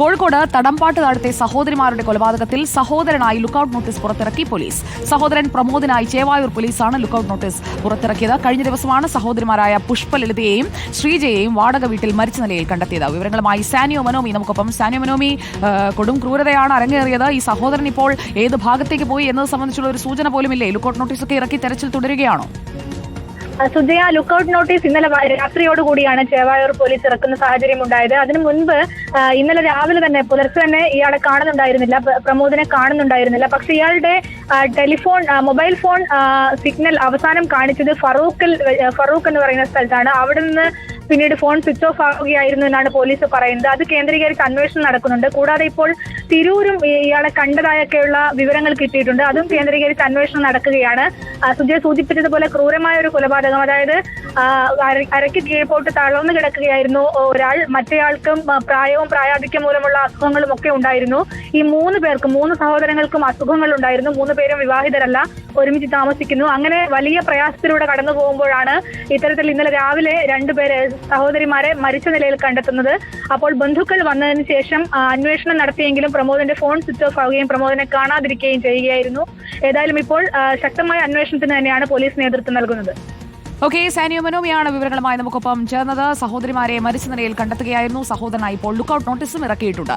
കോഴിക്കോട് തടമ്പാട്ട് താഴത്തെ സഹോദരിമാരുടെ കൊലപാതകത്തിൽ സഹോദരനായി ലുക്കൌട്ട് നോട്ടീസ് പുറത്തിറക്കി പോലീസ്. സഹോദരൻ പ്രമോദിനായി ചേവായൂർ പോലീസാണ് ലുക്കൌട്ട് നോട്ടീസ് പുറത്തിറക്കിയത്. കഴിഞ്ഞ ദിവസമാണ് സഹോദരിമാരായ പുഷ്പലളിതയെയും ശ്രീജയെയും വാടക വീട്ടിൽ മരിച്ച നിലയിൽ കണ്ടെത്തിയത്. വിവരങ്ങളുമായി സാനിയോ മനോമി. നമുക്കൊപ്പം സാനിയോ മനോമി കൊടും ക്രൂരതയാണ് അരങ്ങേറിയത്. ഈ സഹോദരൻ ഇപ്പോൾ ഏത് ഭാഗത്തേക്ക് പോയി എന്നത് സംബന്ധിച്ചുള്ള ഒരു സൂചന പോലും പോലുമില്ലേ? ലുക്കൌട്ട് നോട്ടീസൊക്കെ ഇറക്കി തെരച്ചിൽ തുടരുകയാണോ? സുജയ ലുക്കൌട്ട് നോട്ടീസ് ഇന്നലെ രാത്രിയോടുകൂടിയാണ് ചേവായൂർ പോലീസ് ഇറക്കുന്ന സാഹചര്യം ഉണ്ടായത്. അതിനു മുൻപ് ഇന്നലെ രാവിലെ തന്നെ പുലർച്ചെ തന്നെ ഇയാളെ കാണുന്നുണ്ടായിരുന്നില്ല. പ്രമോദിനെ കാണുന്നുണ്ടായിരുന്നില്ല. പക്ഷെ ഇയാളുടെ ടെലിഫോൺ മൊബൈൽ ഫോൺ സിഗ്നൽ അവസാനം കാണിച്ചത് ഫറൂഖിൽ ഫറൂഖ് എന്ന് പറയുന്ന സ്ഥലത്താണ്. അവിടെ നിന്ന് പിന്നീട് ഫോൺ സ്വിച്ച് ഓഫ് ആവുകയായിരുന്നു എന്നാണ് പോലീസ് പറയുന്നത്. അത് കേന്ദ്രീകരിച്ച് അന്വേഷണം നടക്കുന്നുണ്ട്. കൂടാതെ ഇപ്പോൾ തിരൂരും ഇയാളെ കണ്ടതായൊക്കെയുള്ള വിവരങ്ങൾ കിട്ടിയിട്ടുണ്ട്. അതും കേന്ദ്രീകരിച്ച് അന്വേഷണം നടക്കുകയാണ്. സുജയ് സൂചിപ്പിച്ചതുപോലെ ക്രൂരമായ ഒരു കൊലപാതകം അതായത് അരയ്ക്ക് കീഴ്പോട്ട് തളർന്നു കിടക്കുകയായിരുന്നു. ഒരാൾ മറ്റേയാൾക്കും പ്രായവും പ്രായാധിക്യം മൂലമുള്ള അസുഖങ്ങളും ഒക്കെ ഉണ്ടായിരുന്നു. ഈ മൂന്ന് പേർക്കും മൂന്ന് സഹോദരങ്ങൾക്കും അസുഖങ്ങൾ ഉണ്ടായിരുന്നു. മൂന്ന് പേരും വിവാഹിതരല്ല ഒരുമിച്ച് താമസിക്കുന്നു. അങ്ങനെ വലിയ പ്രയാസത്തിലൂടെ കടന്നു പോകുമ്പോഴാണ് ഇത്തരത്തിൽ ഇന്നലെ രാവിലെ രണ്ടുപേരെ സഹോദരിമാരെ മരിച്ച നിലയിൽ കണ്ടെത്തുന്നത്. അപ്പോൾ ബന്ധുക്കൾ വന്നതിന് ശേഷം അന്വേഷണം നടത്തിയെങ്കിലും പ്രമോദിന്റെ ഫോൺ സ്വിച്ച് ഓഫ് ആവുകയും പ്രമോദിനെ കാണാതിരിക്കുകയും ചെയ്യുകയായിരുന്നു. ഏതായാലും ഇപ്പോൾ ശക്തമായ അന്വേഷണത്തിന് തന്നെയാണ് പോലീസ് നേതൃത്വം നൽകുന്നത്. ഓക്കെ സാനിയോ മനോമിയാണ് വിവരങ്ങളുമായി നമുക്കൊപ്പം ചേർന്നത്. സഹോദരിമാരെ മരിച്ച നിലയിൽ കണ്ടെത്തുകയായിരുന്നു. സഹോദരനായി ഇപ്പോൾ ലുക്കൌട്ട് നോട്ടീസും ഇറക്കിയിട്ടുണ്ട്.